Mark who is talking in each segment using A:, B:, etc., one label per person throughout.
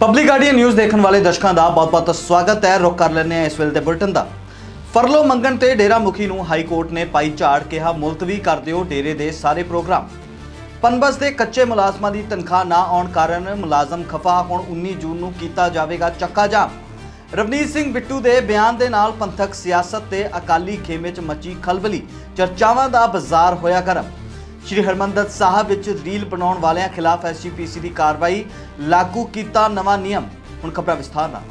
A: Public guardian news ਦੇਖਣ ਵਾਲੇ ਦਰਸ਼ਕਾਂ ਦਾ ਬਹੁਤ-ਬਹੁਤ ਸਵਾਗਤ ਹੈ। ਰੁਕ ਕਰ ਲੈਂਦੇ ਹਾਂ ਇਸ ਵੇਲੇ ਦੇ ਬੁਲਟਨ ਦਾ। ਫਰਲੋ ਮੰਗਣ ਤੇ ਡੇਰਾ ਮੁਖੀ ਨੂੰ ਹਾਈ ਕੋਰਟ ਨੇ ਪਾਈ ਝਾੜ ਕਿਹਾ, ਮੁਲਤਵੀ ਕਰ ਦਿਓ ਡੇਰੇ ਦੇ ਸਾਰੇ ਪ੍ਰੋਗਰਾਮ। ਪਨਬਸ ਦੇ ਕੱਚੇ ਮੁਲਾਜ਼ਮਾਂ ਦੀ ਤਨਖਾਹ ਨਾ ਆਉਣ ਕਾਰਨ ਮੁਲਾਜ਼ਮ ਖਫਾ, ਹੁਣ 19 ਜੂਨ ਨੂੰ ਕੀਤਾ ਜਾਵੇਗਾ ਚੱਕਾ ਜਾਮ। ਰਵਨੀਤ ਸਿੰਘ ਬਿੱਟੂ ਦੇ ਬਿਆਨ ਦੇ ਨਾਲ ਪੰਥਕ ਸਿਆਸਤ ਤੇ ਅਕਾਲੀ ਖੇਮੇ 'ਚ ਮੱਚੀ ਖਲਬਲੀ। ਚਰਚਾਵਾਂ ਦਾ ਬਾਜ਼ਾਰ ਹੋਇਆ ਗਰਮ। ਸ਼੍ਰੀ ਹਰਮੰਦਰ ਸਾਹਿਬ ਵਿੱਚ ਰੀਲ ਬਣਾਉਣ ਵਾਲਿਆਂ ਖਿਲਾਫ ਐਸਜੀਪੀਸੀ ਦੀ ਕਾਰਵਾਈ ਲਾਗੂ ਕੀਤਾ ਨਵਾਂ ਨਿਯਮ। ਹੁਣ ਖਬਰਾਂ ਵਿਸਥਾਰ ਨਾਲ।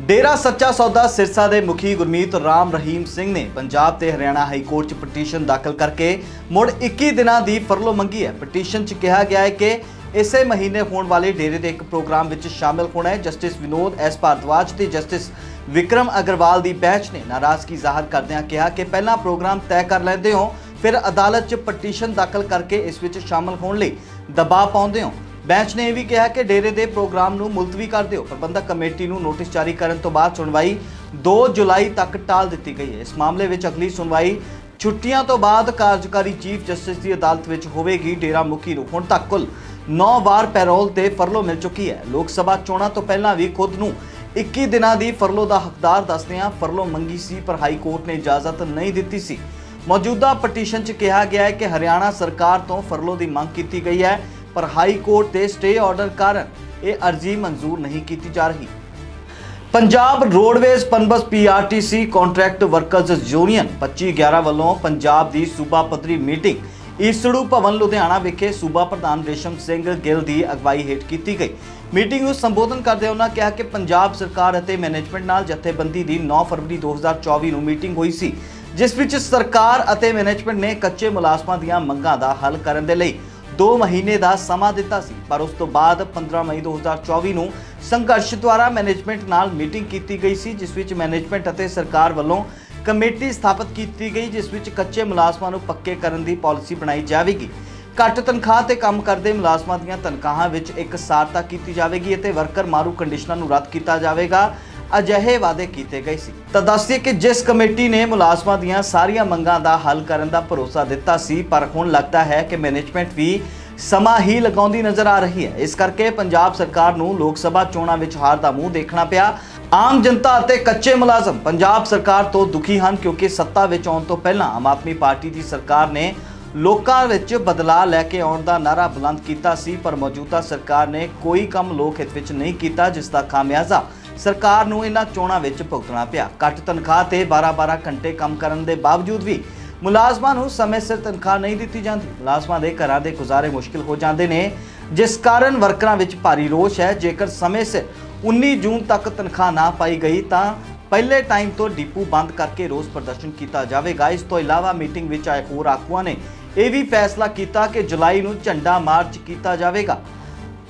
A: ਡੇਰਾ ਸੱਚਾ ਸੌਦਾ ਸਿਰਸਾ ਦੇ ਮੁਖੀ ਗੁਰਮੀਤ ਰਾਮ ਰਹੀਮ ਸਿੰਘ ਨੇ ਪੰਜਾਬ ਤੇ ਹਰਿਆਣਾ ਹਾਈ ਕੋਰਟ 'ਚ ਪਟੀਸ਼ਨ ਦਾਖਲ ਕਰਕੇ ਮੁੜ 21 ਦਿਨਾਂ ਦੀ ਫਰਲੋ ਮੰਗੀ ਹੈ। ਪਟੀਸ਼ਨ 'ਚ ਕਿਹਾ ਗਿਆ ਹੈ ਕਿ ਇਸੇ ਮਹੀਨੇ ਹੋਣ ਵਾਲੇ ਡੇਰੇ ਦੇ ਇੱਕ ਪ੍ਰੋਗਰਾਮ ਵਿੱਚ ਸ਼ਾਮਲ ਹੋਣਾ ਹੈ। ਜਸਟਿਸ ਵਿਨੋਦ ਐਸ ਭਾਰਦਵਾਜ ਤੇ ਜਸਟਿਸ ਵਿਕਰਮ ਅਗਰਵਾਲ ਦੀ ਬੈਂਚ ਨੇ ਨਾਰਾਜ਼ਗੀ ਜ਼ਾਹਰ ਕਰਦਿਆਂ ਕਿਹਾ ਕਿ ਪਹਿਲਾਂ ਪ੍ਰੋਗਰਾਮ ਤੈਅ ਕਰ ਲੈਂਦੇ ਹੋ ਫਿਰ ਅਦਾਲਤ 'ਚ ਪਟੀਸ਼ਨ ਦਾਖਲ ਕਰਕੇ ਇਸ ਵਿੱਚ ਸ਼ਾਮਲ ਹੋਣ ਲਈ ਦਬਾਅ ਪਾਉਂਦੇ ਹੋ। ਬੈਂਚ ਨੇ ਇਹ ਵੀ ਕਿਹਾ ਕਿ ਡੇਰੇ ਦੇ ਪ੍ਰੋਗਰਾਮ ਨੂੰ ਮੁਲਤਵੀ ਕਰ ਦਿਓ। ਪ੍ਰਬੰਧਕ ਕਮੇਟੀ ਨੂੰ ਨੋਟਿਸ ਜਾਰੀ ਕਰਨ ਤੋਂ ਬਾਅਦ ਸੁਣਵਾਈ 2 ਜੁਲਾਈ ਤੱਕ ਟਾਲ ਦਿੱਤੀ ਗਈ ਹੈ। ਇਸ ਮਾਮਲੇ ਵਿੱਚ ਅਗਲੀ ਸੁਣਵਾਈ ਛੁੱਟੀਆਂ ਤੋਂ ਬਾਅਦ ਕਾਰਜਕਾਰੀ ਚੀਫ ਜਸਟਿਸ ਦੀ ਅਦਾਲਤ ਵਿੱਚ ਹੋਵੇਗੀ। ਡੇਰਾ ਮੁਖੀ ਨੂੰ ਹੁਣ ਤੱਕ ਕੁੱਲ 9 ਵਾਰ ਪੈਰੋਲ ਤੇ ਫਰਲੋ ਮਿਲ ਚੁੱਕੀ ਹੈ। ਲੋਕ ਸਭਾ ਚੋਣਾਂ ਤੋਂ ਪਹਿਲਾਂ ਵੀ ਖੁਦ ਨੂੰ 21 ਦਿਨਾਂ ਦੀ ਫਰਲੋ ਦਾ ਹੱਕਦਾਰ ਦੱਸਦਿਆਂ ਫਰਲੋ ਮੰਗੀ ਸੀ ਪਰ ਹਾਈ ਕੋਰਟ ਨੇ ਇਜਾਜ਼ਤ ਨਹੀਂ ਦਿੱਤੀ ਸੀ। ਮੌਜੂਦਾ ਪਟੀਸ਼ਨ 'ਚ ਕਿਹਾ ਗਿਆ ਹੈ ਕਿ ਹਰਿਆਣਾ ਸਰਕਾਰ ਤੋਂ ਫਰਲੋ ਦੀ ਮੰਗ ਕੀਤੀ ਗਈ ਹੈ, ਪਰ ਹਾਈ ਕੋਰਟ ਦੇ ਸਟੇ ਆਰਡਰ ਕਾਰਨ ਇਹ ਅਰਜ਼ੀ ਮਨਜ਼ੂਰ ਨਹੀਂ ਕੀਤੀ ਜਾ ਰਹੀ। Punjab roadways PUNBUS PRTC contract workers union 2511 ਵੱਲੋਂ ਪੰਜਾਬ ਦੀ ਸੂਬਾ ਪੱਧਰੀ ਮੀਟਿੰਗ ਈਸੜੂ ਭਵਨ, ਲੁਧਿਆਣਾ ਵਿਖੇ ਸੂਬਾ ਪ੍ਰਧਾਨ ਰੇਸ਼ਮ ਸਿੰਘ ਗਿੱਲ ਦੀ ਅਗਵਾਈ ਹੇਠ ਕੀਤੀ ਗਈ। ਮੀਟਿੰਗ ਨੂੰ ਸੰਬੋਧਨ ਕਰਦੇ ਉਹਨਾਂ ਕਿਹਾ ਕਿ ਪੰਜਾਬ ਸਰਕਾਰ ਅਤੇ ਮੈਨੇਜਮੈਂਟ ਨਾਲ ਜਥੇਬੰਦੀ ਦੀ 9 ਫਰਵਰੀ 2024 ਨੂੰ ਮੀਟਿੰਗ ਹੋਈ ਸੀ, ਜਿਸ ਵਿੱਚ ਸਰਕਾਰ ਅਤੇ ਮੈਨੇਜਮੈਂਟ ਨੇ ਕੱਚੇ ਮੁਲਾਜ਼ਮਾਂ ਦੀਆਂ ਮੰਗਾਂ ਦਾ ਹੱਲ ਕਰਨ ਦੇ ਲਈ 2 ਮਹੀਨੇ ਦਾ ਸਮਾਂ ਦਿੱਤਾ ਸੀ, ਪਰ ਉਸ ਤੋਂ ਬਾਅਦ 15 ਮਈ 2024 ਨੂੰ ਸੰਘਰਸ਼ ਦੁਆਰਾ ਮੈਨੇਜਮੈਂਟ ਨਾਲ ਮੀਟਿੰਗ ਕੀਤੀ ਗਈ ਸੀ, ਜਿਸ ਵਿੱਚ ਮੈਨੇਜਮੈਂਟ ਅਤੇ ਸਰਕਾਰ ਵੱਲੋਂ ਕਮੇਟੀ ਸਥਾਪਿਤ ਕੀਤੀ ਗਈ, ਜਿਸ ਵਿੱਚ ਕੱਚੇ ਮੁਲਾਜ਼ਮਾਂ ਨੂੰ ਪੱਕੇ ਕਰਨ ਦੀ ਪਾਲਿਸੀ ਬਣਾਈ ਜਾਵੇਗੀ। ਘੱਟ ਤਨਖਾਹ ਤੇ ਕੰਮ ਕਰਦੇ ਮੁਲਾਜ਼ਮਾਂ ਦੀਆਂ ਤਨਖਾਹਾਂ ਵਿੱਚ ਇੱਕ ਸਾਰਤਾ ਕੀਤੀ ਜਾਵੇਗੀ ਅਤੇ ਵਰਕਰ ਮਾਰੂ ਕੰਡੀਸ਼ਨਾਂ ਨੂੰ ਰੱਦ ਕੀਤਾ ਜਾਵੇਗਾ। ਅਜਿਹੇ ਵਾਅਦੇ ਕੀਤੇ ਗਏ ਸੀ। ਤਾਂ ਦੱਸਦੀਏ ਕਿ ਜਿਸ ਕਮੇਟੀ ਨੇ ਮੁਲਾਜ਼ਮਾਂ ਦੀਆਂ ਸਾਰੀਆਂ ਮੰਗਾਂ ਦਾ ਹੱਲ ਕਰਨ ਦਾ ਭਰੋਸਾ ਦਿੱਤਾ ਸੀ, ਪਰ ਹੁਣ ਲੱਗਦਾ ਹੈ ਕਿ ਮੈਨੇਜਮੈਂਟ ਵੀ ਸਮਾਂ ਹੀ ਲਗਾਉਂਦੀ ਨਜ਼ਰ ਆ ਰਹੀ ਹੈ। ਇਸ ਕਰਕੇ ਪੰਜਾਬ ਸਰਕਾਰ ਨੂੰ ਲੋਕ ਸਭਾ ਚੋਣਾਂ ਵਿੱਚ ਹਾਰ ਦਾ ਮੂੰਹ ਦੇਖਣਾ ਪਿਆ। ਆਮ ਜਨਤਾ ਅਤੇ ਕੱਚੇ ਮੁਲਾਜ਼ਮ ਪੰਜਾਬ ਸਰਕਾਰ ਤੋਂ ਦੁਖੀ ਹਨ, ਕਿਉਂਕਿ ਸੱਤਾ ਵਿੱਚ ਆਉਣ ਤੋਂ ਪਹਿਲਾਂ ਆਮ ਆਦਮੀ ਪਾਰਟੀ ਦੀ ਸਰਕਾਰ ਨੇ ਲੋਕਾਂ ਵਿੱਚ ਬਦਲਾਅ ਲੈ ਕੇ ਆਉਣ ਦਾ ਨਾਰਾ ਬੁਲੰਦ ਕੀਤਾ ਸੀ, ਪਰ ਮੌਜੂਦਾ ਸਰਕਾਰ ਨੇ ਕੋਈ ਕੰਮ ਲੋਕ ਹਿੱਤ ਵਿੱਚ ਨਹੀਂ ਕੀਤਾ, ਜਿਸ ਦਾ ਖਾਮਿਆਜ਼ਾ ਸਰਕਾਰ ਨੂੰ ਇਹਨਾਂ ਚੋਣਾਂ ਵਿੱਚ ਭੁਗਤਣਾ ਪਿਆ। ਘੱਟ ਤਨਖਾਹ ਤੇ 12-12 ਘੰਟੇ ਕੰਮ ਕਰਨ ਦੇ ਬਾਵਜੂਦ ਵੀ ਮੁਲਾਜ਼ਮਾਂ ਨੂੰ ਸਮੇਂ ਸਿਰ ਤਨਖਾਹ ਨਹੀਂ ਦਿੱਤੀ ਜਾਂਦੀ। ਮੁਲਾਜ਼ਮਾਂ ਦੇ ਘਰਾਂ ਦੇ ਗੁਜ਼ਾਰੇ ਮੁਸ਼ਕਿਲ ਹੋ ਜਾਂਦੇ ਨੇ, ਜਿਸ ਕਾਰਨ ਵਰਕਰਾਂ ਵਿੱਚ ਭਾਰੀ ਰੋਸ਼ ਹੈ। ਜੇਕਰ ਸਮੇਂ ਸਿਰ 19 ਜੂਨ ਤੱਕ ਤਨਖਾਹ ਨਾ ਪਾਈ ਗਈ ਤਾਂ ਪਹਿਲੇ ਟਾਈਮ ਤੋਂ ਡਿਪੂ ਬੰਦ ਕਰਕੇ ਰੋਸ ਪ੍ਰਦਰਸ਼ਨ ਕੀਤਾ ਜਾਵੇਗਾ। ਇਸ ਤੋਂ ਇਲਾਵਾ ਮੀਟਿੰਗ ਵਿੱਚ ਆਏ ਹੋਰ ਆਗੂਆਂ ਨੇ ਇਹ ਵੀ ਫੈਸਲਾ ਕੀਤਾ ਕਿ ਜੁਲਾਈ ਨੂੰ ਝੰਡਾ ਮਾਰਚ ਕੀਤਾ ਜਾਵੇਗਾ।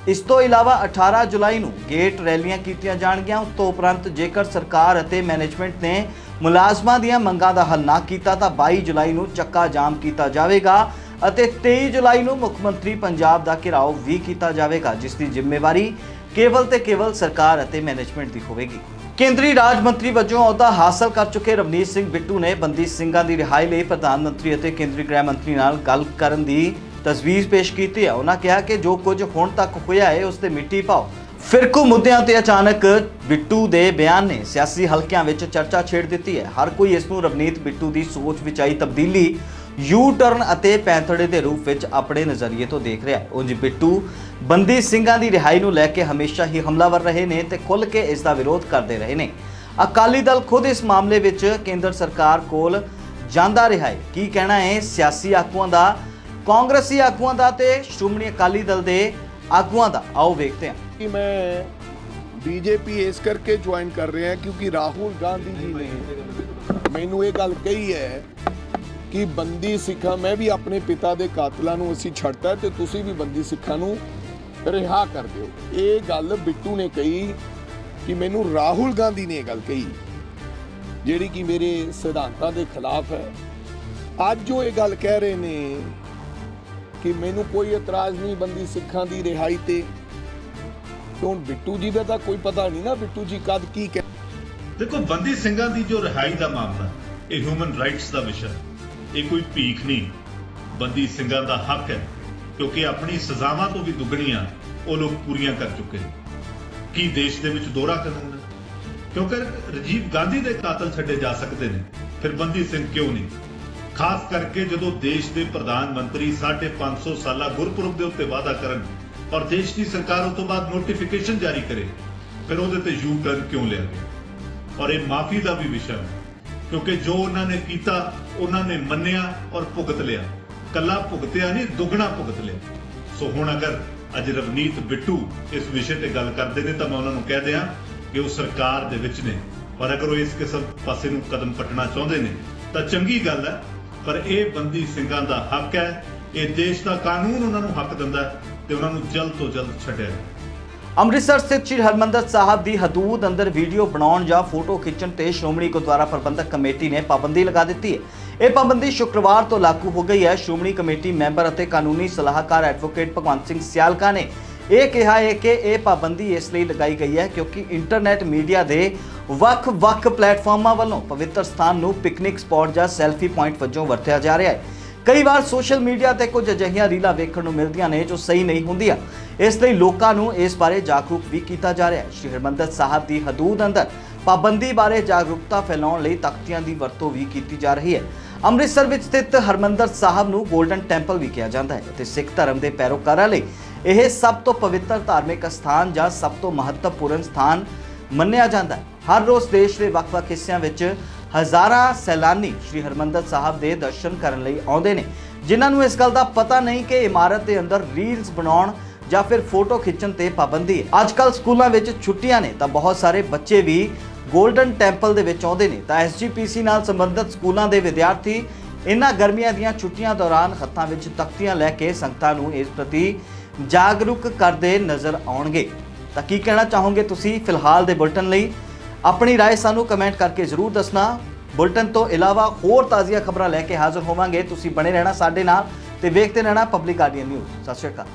A: ਇਸ ਤੋਂ ਇਲਾਵਾ 18 ਜੁਲਾਈ ਨੂੰ ਗੇਟ ਰੈਲੀਆਂ ਕੀਤੀਆਂ ਜਾਣਗੀਆਂ। ਉਸ ਤੋਂ ਉਪਰੰਤ ਜੇਕਰ ਸਰਕਾਰ ਅਤੇ ਮੈਨੇਜਮੈਂਟ ਨੇ ਮੁਲਾਜ਼ਮਾਂ ਦੀਆਂ ਮੰਗਾਂ ਦਾ ਹੱਲ ਨਾ ਕੀਤਾ ਤਾਂ 22 ਜੁਲਾਈ ਨੂੰ ਚੱਕਾ ਜਾਮ ਕੀਤਾ ਜਾਵੇਗਾ ਅਤੇ 23 ਜੁਲਾਈ ਨੂੰ ਮੁੱਖ ਮੰਤਰੀ ਪੰਜਾਬ ਦਾ ਘਿਰਾਓ ਵੀ ਕੀਤਾ ਜਾਵੇਗਾ, ਜਿਸ ਦੀ ਜ਼ਿੰਮੇਵਾਰੀ ਕੇਵਲ ਤੇ ਕੇਵਲ ਸਰਕਾਰ ਅਤੇ ਮੈਨੇਜਮੈਂਟ ਦੀ ਹੋਵੇਗੀ। ਕੇਂਦਰੀ ਰਾਜ ਮੰਤਰੀ ਵਜੋਂ ਅਹੁਦਾ ਹਾਸਲ ਕਰ ਚੁੱਕੇ ਰਵਨੀਤ ਸਿੰਘ ਬਿੱਟੂ ਨੇ ਬੰਦੀ ਸਿੰਘਾਂ ਦੀ ਰਿਹਾਈ ਲਈ ਪ੍ਰਧਾਨ ਮੰਤਰੀ ਅਤੇ ਕੇਂਦਰੀ ਗ੍ਰਹਿ ਮੰਤਰੀ ਨਾਲ ਗੱਲ ਕਰਨ ਦੀ ਤਜਵੀਜ਼ ਪੇਸ਼ ਕੀਤੀ ਹੈ। ਉਹਨਾਂ ਕਿਹਾ ਕਿ ਜੋ ਕੁਝ ਹੁਣ ਤੱਕ ਹੋਇਆ ਹੈ, ਉਸ ਤੇ ਮਿੱਟੀ ਪਾਓ। ਫਿਰਕੂ ਮੁੱਦਿਆਂ ਤੇ ਅਚਾਨਕ ਬਿੱਟੂ ਦੇ ਬਿਆਨ ਨੇ ਸਿਆਸੀ ਹਲਕਿਆਂ ਵਿੱਚ ਚਰਚਾ ਛੇੜ ਦਿੱਤੀ ਹੈ। ਹਰ ਕੋਈ ਇਸ ਨੂੰ ਰਵਨੀਤ ਬਿੱਟੂ ਦੀ ਸੋਚ ਵਿੱਚ ਆਈ ਤਬਦੀਲੀ ਯੂ ਟਰਨ ਅਤੇ ਪੈਂਥੜੇ ਦੇ ਰੂਪ ਵਿੱਚ ਆਪਣੇ ਨਜ਼ਰੀਏ ਤੋਂ ਦੇਖ ਰਿਹਾ ਹੈ। ਉਂਝ ਬਿੱਟੂ, ਬੰਦੀ ਸਿੰਘਾਂ ਦੀ ਰਿਹਾਈ ਨੂੰ ਲੈ ਕੇ ਹਮੇਸ਼ਾ ਹੀ ਹਮਲਾਵਰ ਰਹੇ ਨੇ ਤੇ ਖੁੱਲ ਕੇ ਇਸ ਦਾ ਵਿਰੋਧ ਕਰਦੇ ਰਹੇ ਨੇ। ਅਕਾਲੀ ਦਲ ਖੁਦ ਇਸ ਮਾਮਲੇ ਵਿੱਚ ਕੇਂਦਰ ਸਰਕਾਰ ਕੋਲ ਜਾਂਦਾ ਰਿਹਾ ਹੈ। ਕੀ ਕਹਿਣਾ ਹੈ? ਸਿਆਸੀ ਆਗੂਆਂ ਦਾ, ਕਾਂਗਰਸੀ ਆਗੂਆਂ ਦਾ ਤੇ ਸ਼੍ਰੋਮਣੀ ਅਕਾਲੀ ਦਲ ਦੇ ਆਗੂਆਂ ਦਾ। ਆਓ ਵੇਖਦੇ ਹਾਂ।
B: ਕਿ ਮੈਂ ਬੀਜੇਪੀ ਇਸ ਕਰਕੇ ਜੁਆਇਨ ਕਰ ਰਿਹਾ ਕਿਉਂਕਿ ਰਾਹੁਲ ਗਾਂਧੀ ਜੀ ਨੇ ਮੈਨੂੰ ਇਹ ਗੱਲ ਕਹੀ ਹੈ ਕਿ ਬੰਦੀ ਸਿੱਖਾਂ, ਮੈਂ ਵੀ ਆਪਣੇ ਪਿਤਾ ਦੇ ਕਾਤਲਾਂ ਨੂੰ ਅਸੀਂ ਛੱਡਤਾ ਤੇ ਤੁਸੀਂ ਵੀ ਬੰਦੀ ਸਿੱਖਾਂ ਨੂੰ ਰਿਹਾ ਕਰ ਦਿਓ ਇਹ ਗੱਲ ਬਿੱਟੂ ਨੇ ਕਹੀ ਕਿ ਮੈਨੂੰ ਰਾਹੁਲ ਗਾਂਧੀ ਨੇ ਇਹ ਗੱਲ ਕਹੀ, ਜਿਹੜੀ ਕਿ ਮੇਰੇ ਸਿਧਾਂਤਾਂ ਦੇ ਖਿਲਾਫ ਹੈ ਅੱਜ ਉਹ ਇਹ ਗੱਲ ਕਹਿ ਰਹੇ ਨੇ ਕਿ ਮੈਨੂੰ ਕੋਈ ਇਤਰਾਜ਼ ਨਹੀਂ ਬੰਦੀ ਸਿੱਖਾਂ ਦੀ ਰਿਹਾਈ ਤੇ ਤੇ ਹੁਣ ਬਿੱਟੂ ਜੀ ਦਾ ਤਾਂ ਕੋਈ ਪਤਾ ਨਹੀਂ ਨਾ ਬਿੱਟੂ ਜੀ ਕਦ ਕੀ ਕਹਿ
C: ਦੇਖੋ, ਬੰਦੀ ਸਿੰਘਾਂ ਦੀ ਜੋ ਰਿਹਾਈ ਦਾ ਮਾਮਲਾ, ਇਹ ਹਿਊਮਨ ਰਾਈਟਸ ਦਾ ਵਿਸ਼ਾ ਹੈ। ਇਹ ਕੋਈ ਭੀਖ ਨਹੀਂ। ਬੰਦੀ ਸਿੰਘਾਂ ਦਾ ਹੱਕ ਹੈ, ਕਿਉਂਕਿ ਆਪਣੀ ਸਜ਼ਾਵਾਂ ਤੋਂ ਵੀ ਦੁੱਗਣੀਆਂ ਉਹ ਲੋਕ ਪੂਰੀਆਂ ਕਰ ਚੁੱਕੇ ਨੇ। ਕੀ ਦੇਸ਼ ਦੇ ਵਿੱਚ ਦੋਹਰਾ ਕਾਨੂੰਨ ਹੈ ਕਿਉਂਕਿ ਰਾਜੀਵ ਗਾਂਧੀ ਦੇ ਕਾਤਲ ਛੱਡੇ ਜਾ ਸਕਦੇ ਨੇ, ਫਿਰ ਬੰਦੀ ਸਿੰਘ ਕਿਉਂ ਨਹੀਂ? ਖਾਸ ਕਰਕੇ ਜਦੋਂ ਦੇਸ਼ ਦੇ ਪ੍ਰਧਾਨ ਮੰਤਰੀ 550 ਸਾਲਾ ਗੁਰਪੁਰਬ ਦੇ ਉੱਤੇ ਵਾਅਦਾ ਕਰਨ ਔਰ ਦੇਸ਼ ਦੀ ਸਰਕਾਰ ਉਸ ਤੋਂ ਬਾਅਦ ਨੋਟੀਫਿਕੇਸ਼ਨ ਜਾਰੀ ਕਰੇ, ਫਿਰ ਉਹਦੇ ਤੇ ਯੂ ਟਰਨ ਕਿਉਂ ਲਿਆ ਗਿਆ? ਔਰ ਇਹ ਮਾਫੀ ਦਾ ਵੀ ਵਿਸ਼ਾ ਹੈ। ਕਿਉਂਕਿ ਜੋ ਉਹਨਾਂ ਨੇ ਕੀਤਾ, ਉਹਨਾਂ ਨੇ ਮੰਨਿਆ ਔਰ ਭੁਗਤ ਲਿਆ। ਕੱਲਾ ਭੁਗਤਿਆ ਨਹੀਂ, ਦੁੱਗਣਾ ਭੁਗਤ ਲਿਆ। ਸੋ ਹੁਣ ਅਗਰ ਅੱਜ ਰਵਨੀਤ ਬਿੱਟੂ ਇਸ ਵਿਸ਼ੇ ਤੇ ਗੱਲ ਕਰਦੇ ਨੇ, ਤਾਂ ਮੈਂ ਉਹਨਾਂ ਨੂੰ ਕਹਿ ਦਿਆਂ ਕਿ ਉਹ ਸਰਕਾਰ ਦੇ ਵਿੱਚ ਨੇ। ਪਰ ਅਗਰ ਉਹ ਇਸ ਕਿਸਮ ਪਾਸੇ ਨੂੰ ਕਦਮ ਪਟਣਾ ਚਾਹੁੰਦੇ ਨੇ, ਤਾਂ ਚੰਗੀ ਗੱਲ ਹੈ, ਪਰ ਇਹ ਬੰਦੀ ਸਿੰਘਾਂ ਦਾ ਹੱਕ ਹੈ। ਇਹ ਦੇਸ਼ ਦਾ ਕਾਨੂੰਨ ਉਹਨਾਂ ਨੂੰ ਹੱਕ ਦਿੰਦਾ ਹੈ ਤੇ ਉਹਨਾਂ ਨੂੰ ਜਲਦ ਤੋਂ ਜਲਦ ਛੱਡਿਆ ਜਾਵੇ।
A: ਅੰਮ੍ਰਿਤਸਰ ਸਥਿਤ ਸ੍ਰੀ ਹਰਮੰਦਰ ਸਾਹਿਬ ਦੀ ਹਦੂਦ ਅੰਦਰ ਵੀਡੀਓ ਬਣਾਉਣ ਜਾਂ ਫੋਟੋ ਖਿੱਚਣ ਤੇ ਸ਼੍ਰੋਮਣੀ ਗੁਰਦੁਆਰਾ ਪ੍ਰਬੰਧਕ ਕਮੇਟੀ ਨੇ ਪਾਬੰਦੀ ਲਗਾ ਦਿੱਤੀ ਹੈ। ਇਹ ਪਾਬੰਦੀ ਸ਼ੁੱਕਰਵਾਰ ਤੋਂ ਲਾਗੂ ਹੋ ਗਈ ਹੈ। ਸ਼੍ਰੋਮਣੀ ਕਮੇਟੀ ਮੈਂਬਰ ਅਤੇ ਕਾਨੂੰਨੀ ਸਲਾਹਕਾਰ ਐਡਵੋਕੇਟ ਭਗਵੰਤ ਸਿੰਘ ਸਿਆਲਕਾ ਨੇ ਇਹ ਕਿਹਾ ਹੈ ਕਿ ਇਹ ਪਾਬੰਦੀ ਇਸ ਲਈ ਲਗਾਈ ਗਈ ਹੈ ਕਿਉਂਕਿ ਇੰਟਰਨੈਟ ਮੀਡੀਆ ਦੇ ਵੱਖ-ਵੱਖ ਪਲੇਟਫਾਰਮਾਂ ਵੱਲੋਂ ਪਵਿੱਤਰ ਸਥਾਨ ਨੂੰ ਪਿਕਨਿਕ ਸਪੌਟ ਜਾਂ ਸੈਲਫੀ ਪੁਆਇੰਟ ਵਜੋਂ ਵਰਤਿਆ ਜਾ ਰਿਹਾ ਹੈ। ਕਈ ਵਾਰ ਸੋਸ਼ਲ ਮੀਡੀਆ ਤੇ ਕੁਝ ਅਜਿਹੀਆਂ ਰੀਲਾਂ ਵੇਖਣ ਨੂੰ ਮਿਲਦੀਆਂ ਨੇ ਜੋ ਸਹੀ ਨਹੀਂ ਹੁੰਦੀਆਂ। ਇਸ ਲਈ ਲੋਕਾਂ ਨੂੰ ਇਸ ਬਾਰੇ ਜਾਗਰੂਕ ਵੀ ਕੀਤਾ ਜਾ ਰਿਹਾ ਹੈ। ਸ਼੍ਰੀ ਹਰਿਮੰਦਰ ਸਾਹਿਬ ਦੀ ਹਦੂਦ ਅੰਦਰ ਪਾਬੰਦੀ ਬਾਰੇ ਜਾਗਰੂਕਤਾ ਫੈਲਾਉਣ ਲਈ ਤਖਤੀਆਂ ਦੀ ਵਰਤੋਂ ਵੀ ਕੀਤੀ ਜਾ ਰਹੀ ਹੈ। ਅੰਮ੍ਰਿਤਸਰ ਵਿੱਚ ਸਥਿਤ ਹਰਮੰਦਰ ਸਾਹਿਬ ਨੂੰ 골ਡਨ ਟੈਂਪਲ ਵੀ ਕਿਹਾ ਜਾਂਦਾ ਹੈ ਅਤੇ ਸਿੱਖ ਧਰਮ ਦੇ ਪੈਰੋਕਾਰਾਂ ਲਈ ਇਹ ਸਭ ਤੋਂ ਪਵਿੱਤਰ ਧਾਰਮਿਕ ਸਥਾਨ ਜਾਂ ਸਭ ਤੋਂ ਮਹੱਤਵਪੂਰਨ ਸਥਾਨ ਮੰਨਿਆ ਜਾਂਦਾ ਹੈ। ਹਰ ਰੋਜ਼ ਦੇਸ਼ ਦੇ ਵੱਖ-ਵੱਖ ਹਿੱਸਿਆਂ ਵਿੱਚ ਹਜ਼ਾਰਾਂ ਸੈਲਾਨੀ ਸ਼੍ਰੀ ਹਰਮੰਦਰ ਸਾਹਿਬ ਦੇ ਦਰਸ਼ਨ ਕਰਨ ਲਈ ਆਉਂਦੇ ਨੇ। ਜਿਨ੍ਹਾਂ ਨੂੰ ਇਸ ਗੱਲ ਦਾ ਪਤਾ ਨਹੀਂ ਕਿ ਇਮਾਰਤ ਦੇ ਅੰਦਰ ਰੀਲਸ ਬਣਾਉਣ ਜਾਂ ਫਿਰ ਫੋਟੋ ਖਿੱਚਣ ਤੇ ਪਾਬੰਦੀ। ਅੱਜ ਕੱਲ ਸਕੂਲਾਂ ਵਿੱਚ ਛੁੱਟੀਆਂ ਨੇ, ਤਾਂ ਬਹੁਤ ਸਾਰੇ ਬੱਚੇ ਵੀ ਗੋਲਡਨ ਟੈਂਪਲ ਦੇ ਵਿੱਚ ਆਉਂਦੇ ਨੇ। ਤਾਂ ਐਸਜੀਪੀਸੀ ਨਾਲ ਸੰਬੰਧਿਤ ਸਕੂਲਾਂ ਦੇ ਵਿਦਿਆਰਥੀ ਇਹਨਾਂ ਗਰਮੀਆਂ ਦੀਆਂ ਛੁੱਟੀਆਂ ਦੌਰਾਨ ਹੱਥਾਂ ਵਿੱਚ ਤਖਤੀਆਂ ਲੈ ਕੇ ਸੰਗਤਾਂ ਨੂੰ ਇਸ ਪ੍ਰਤੀ ਜਾਗਰੂਕ ਕਰਦੇ ਨਜ਼ਰ ਆਉਣਗੇ। ਤਾਂ ਕੀ ਕਹਿਣਾ ਚਾਹੋਗੇ ਤੁਸੀਂ ਫਿਲਹਾਲ ਦੇ ਬੁਲਟਨ ਲਈ? ਆਪਣੀ رائے ਸਾਨੂੰ ਕਮੈਂਟ ਕਰਕੇ ਜ਼ਰੂਰ ਦੱਸਣਾ। ਬੁਲਟਨ ਤੋਂ ਇਲਾਵਾ ਹੋਰ ਤਾਜ਼ੀਆਂ ਖਬਰਾਂ ਲੈ ਕੇ ਹਾਜ਼ਰ ਹੋਵਾਂਗੇ। ਤੁਸੀਂ ਬਣੇ ਰਹਿਣਾ ਸਾਡੇ ਨਾਲ ਤੇ ਵੇਖਦੇ ਰਹਿਣਾ ਪਬਲਿਕ ਗਾਰਡੀਅਨ ਨਿਊਜ਼ ਸਤਿ ਸ਼੍ਰੀ ਅਕਾਲ।